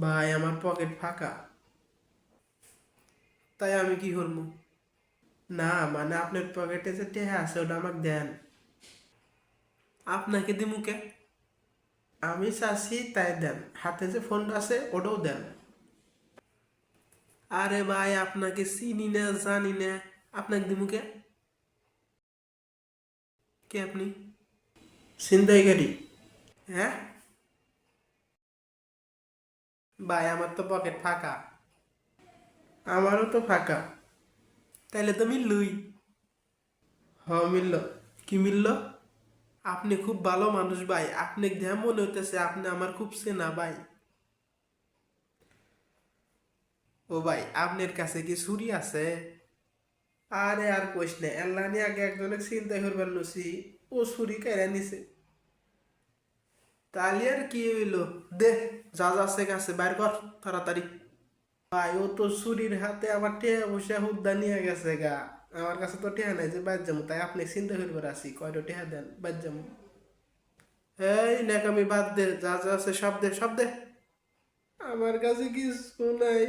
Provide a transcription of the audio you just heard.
ভাই, আমার পকেট ফাঁকা। তাই আমি কি করব? না মানে আপনার পকেটে যে টেহা আছে, ওটা আমাকে দেন। আপনাকে দি মুখে আমি চাচ্ছি তাই দেন। হাতে যে ফোনটা আছে, ওটাও দেন। আরে ভাই, আপনাকে চিনি না, জানি না। আপনাকে দি মুখে কে আপনি? ছিনতাইকারী হ্যাঁ? ভাই আমার তো পকেট ফাঁকা। আমারও তো ফাঁকা। তাইলে তো মিললুই। হ মিলল। কি মিলল? আপনি খুব ভালো মানুষ ভাই। আপনি দেহ মনে হইতেছে আপনি আমার খুব চেনা ভাই। ও ভাই আপনার কাছে কি ছুরি আছে? আরে আর কইস না এল্লা নিয়ে আগে একজনের চিন্তা করবার নছি ও ছুরি কেড়ে নিছে। তাহলে আর কি হইল? দে, যা যা আছে কাছে বাইর কর, তাড়াতাড়ি। ভাই, ও তো ছুরির হাতে আমার টেহা বসে হুদ্দা নিয়ে গেছে গা। আমার কাছে তো টেহা নাই যে বাদ যাব, তাই আপনি চিন্তা করবার আসি, কয়টা টেহা দেন বাদ যাব। এই নাকামি বাদ দে, যা যা আছে সব দে সব দে। আমার কাছে কিছু নাই।